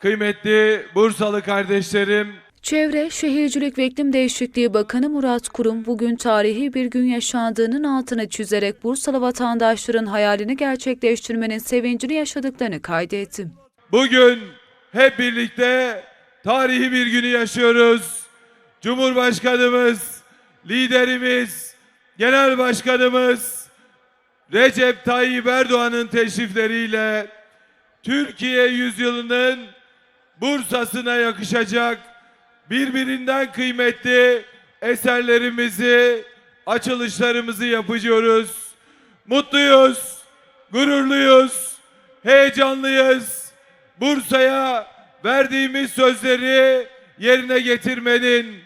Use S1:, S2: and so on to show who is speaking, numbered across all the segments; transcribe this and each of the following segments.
S1: kıymetli Bursalı kardeşlerim,
S2: Çevre, Şehircilik ve İklim Değişikliği Bakanı Murat Kurum bugün tarihi bir gün yaşandığının altını çizerek Bursalı vatandaşların hayalini gerçekleştirmenin sevincini yaşadıklarını kaydetti.
S1: bugün hep birlikte tarihi bir günü yaşıyoruz. Cumhurbaşkanımız, liderimiz, genel başkanımız Recep Tayyip Erdoğan'ın teşrifleriyle Türkiye yüzyılının Bursa'sına yakışacak birbirinden kıymetli eserlerimizi, açılışlarımızı yapıyoruz. Mutluyuz, gururluyuz, heyecanlıyız. Bursa'ya verdiğimiz sözleri yerine getirmenin,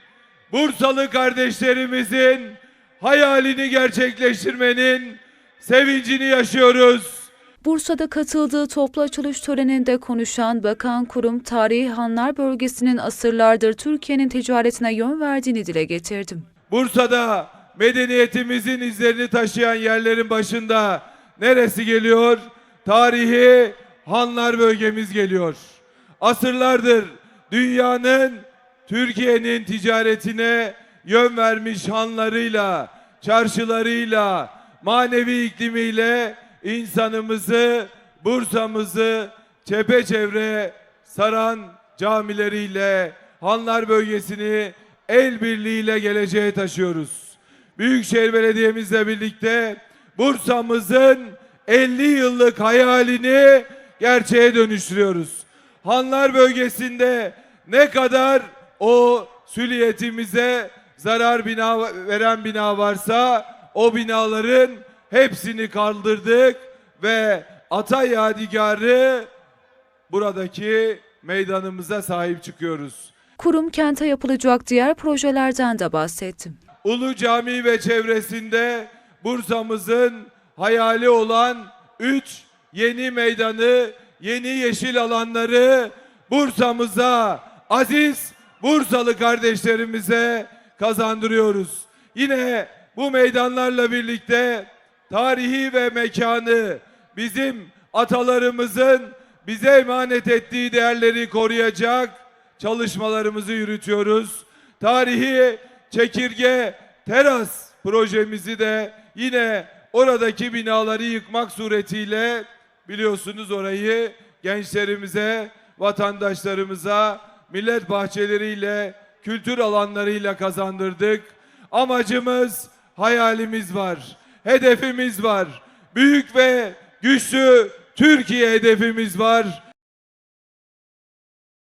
S1: Bursalı kardeşlerimizin hayalini gerçekleştirmenin sevincini yaşıyoruz.
S2: Bursa'da katıldığı toplu açılış töreninde konuşan Bakan Kurum, tarihi Hanlar bölgesinin asırlardır Türkiye'nin ticaretine yön verdiğini dile getirdi.
S1: Bursa'da medeniyetimizin izlerini taşıyan yerlerin başında neresi geliyor? Tarihi Hanlar bölgemiz geliyor. Asırlardır dünyanın Türkiye'nin ticaretine yön vermiş hanlarıyla, çarşılarıyla, manevi iklimiyle insanımızı, Bursa'mızı çepeçevre saran camileriyle Hanlar bölgesini el birliğiyle geleceğe taşıyoruz. Büyükşehir Belediye'mizle birlikte Bursa'mızın 50 yıllık hayalini gerçeğe dönüştürüyoruz. Hanlar bölgesinde ne kadar o süliyetimize zarar bina veren bina varsa o binaların hepsini kaldırdık ve ata yadigarı buradaki meydanımıza sahip çıkıyoruz.
S2: Kurum, kente yapılacak diğer projelerden de bahsetti.
S1: Ulu Cami ve çevresinde Bursa'mızın hayali olan üç yeni meydanı, yeni yeşil alanları Bursa'mıza, aziz Bursalı kardeşlerimize kazandırıyoruz. Yine bu meydanlarla birlikte tarihi ve mekanı bizim atalarımızın bize emanet ettiği değerleri koruyacak çalışmalarımızı yürütüyoruz. Tarihi çekirge teras projemizi de yine oradaki binaları yıkmak suretiyle biliyorsunuz orayı gençlerimize, vatandaşlarımıza millet bahçeleriyle, kültür alanlarıyla kazandırdık. Amacımız, hayalimiz var. Hedefimiz var. Büyük ve güçlü Türkiye hedefimiz var.